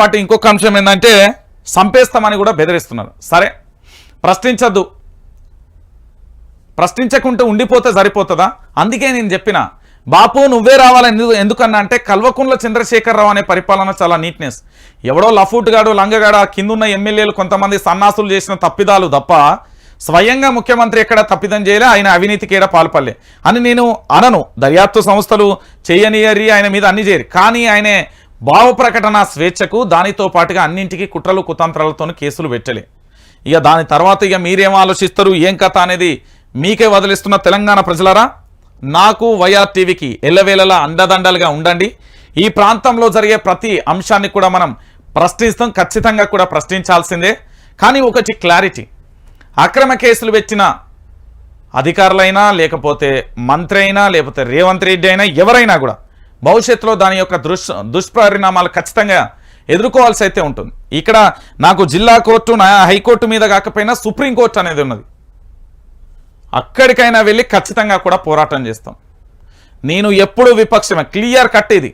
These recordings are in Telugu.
పాటు ఇంకొక అంశం ఏంటంటే సంపేస్తామని కూడా బెదిరిస్తున్నారు. సరే ప్రశ్నించద్దు. ప్రశ్నించకుండా ఉండిపోతే సరిపోతుందా? అందుకే నేను చెప్పిన బాపు నువ్వే రావాలని ఎందుకన్నా అంటే కల్వకుంట్ల చంద్రశేఖరరావు అనే పరిపాలన చాలా నీట్నెస్ ఎవడో లఫూట్గాడు లంగగాడ కిందున్న ఎమ్మెల్యేలు కొంతమంది సన్నాసులు చేసిన తప్పిదాలు తప్ప స్వయంగా ముఖ్యమంత్రి ఎక్కడ తప్పిదం చేయలే ఆయన అవినీతికి ఏడ పాల్పడలే. అని నేను అనను. దర్యాప్తు సంస్థలు చేయనియరి ఆయన మీద అన్ని చేయరు. కానీ ఆయనే భావ ప్రకటన స్వేచ్ఛకు దానితో పాటుగా అన్నింటికి కుట్రలు కుతంత్రాలతో కేసులు పెట్టలే ఇక దాని తర్వాత ఇక మీరేం ఆలోచిస్తారు? ఏం కథ అనేది మీకే వదిలిస్తున్న తెలంగాణ ప్రజలరా? నాకు వైఆర్ టీవీకి ఎల్లవేళలా అండదండలుగా ఉండండి. ఈ ప్రాంతంలో జరిగే ప్రతి అంశాన్ని కూడా మనం ప్రశ్నిస్తాం ఖచ్చితంగా కూడా ప్రశ్నించాల్సిందే. కానీ ఒకటి క్లారిటీ. అక్రమ కేసులు పెట్టిన అధికారులైనా లేకపోతే మంత్రి అయినా లేకపోతే రేవంత్ రెడ్డి అయినా ఎవరైనా కూడా భవిష్యత్తులో దాని యొక్క దుష్ దుష్పరిణామాలు ఖచ్చితంగా ఎదుర్కోవాల్సి అయితే ఉంటుంది. ఇక్కడ నాకు జిల్లా కోర్టు నా హైకోర్టు మీద కాకపోయినా సుప్రీంకోర్టు అనేది ఉన్నది. అక్కడికైనా వెళ్ళి ఖచ్చితంగా కూడా పోరాటం చేస్తాం. నేను ఎప్పుడు విపక్షమే క్లియర్ కట్ ఇది.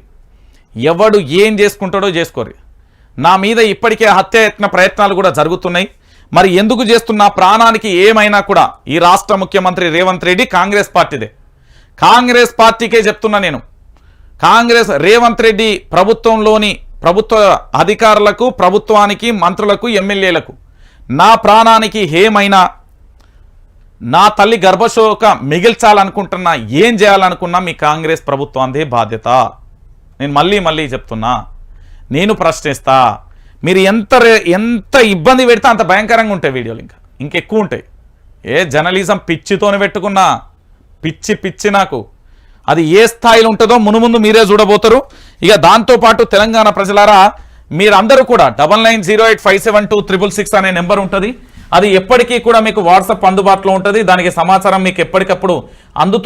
ఎవడు ఏం చేసుకుంటాడో చేసుకోరు. నా మీద ఇప్పటికే హత్యాయత్న ప్రయత్నాలు కూడా జరుగుతున్నాయి. మరి ఎందుకు చేస్తున్న? ప్రాణానికి ఏమైనా కూడా ఈ రాష్ట్ర ముఖ్యమంత్రి రేవంత్ రెడ్డి కాంగ్రెస్ పార్టీదే. కాంగ్రెస్ పార్టీకే చెప్తున్నా నేను. కాంగ్రెస్ రేవంత్ రెడ్డి ప్రభుత్వంలోని ప్రభుత్వ అధికారులకు ప్రభుత్వానికి మంత్రులకు ఎమ్మెల్యేలకు నా ప్రాణానికి ఏమైనా నా తల్లి గర్భశోక మిగిల్చాలనుకుంటున్నా ఏం చేయాలనుకున్నా మీ కాంగ్రెస్ ప్రభుత్వాందే బాధ్యత. నేను మళ్ళీ మళ్ళీ చెప్తున్నా నేను ప్రశ్నిస్తా మీరు ఎంత రే- ఎంత ఇబ్బంది పెడితే అంత భయంకరంగా ఉంటాయి వీడియోలు ఇంకా. ఇంకెక్కువ ఉంటాయి. ఏ జర్నలిజం పిచ్చితోనే పెట్టుకున్నా పిచ్చి పిచ్చి నాకు. అది ఏ స్థాయిలో ఉంటుందో మునుముందు మీరే చూడబోతారు. ఇక దాంతోపాటు తెలంగాణ ప్రజలారా మీరందరూ కూడా double nine zero eight five seven two triple six అనే నెంబర్ ఉంటుంది. అది ఎప్పటికీ కూడా మీకు వాట్సాప్ అందుబాటులో ఉంటుంది. దానికి సమాచారం మీకు ఎప్పటికప్పుడు అందుతూ